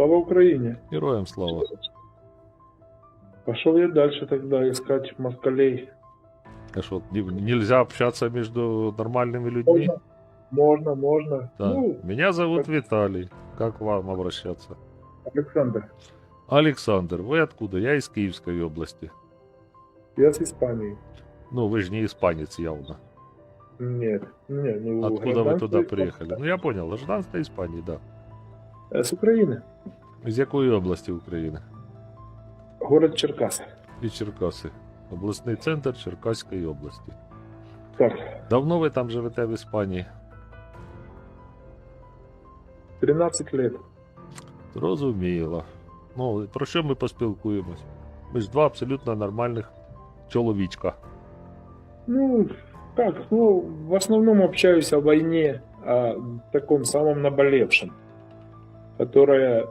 Слава Украине. Героям слава. Пошел я дальше тогда искать москалей. А что, не- нельзя общаться между нормальными людьми? Можно, можно, можно. Да. Ну, Меня зовут Виталий. Как вам обращаться? Александр, Александр, вы откуда? Я из Киевской области. я с Испании. Ну, вы же не испанец явно. Нет, нет, ну, Откуда вы туда приехали? Ну, я понял, гражданство Испании, да. Э, С Украины. З якої області України? Город Черкас. І Черкаси. Обласний центр Черкаської області. Так, Давно ви там живете в Іспанії? 13 лет. Зрозуміло. Ну, про що ми поспілкуємось? Ми ж два абсолютно нормальних чоловічка. Ну, как, ну, в основном общаюсь о войне, о таком самом наболевшем, которая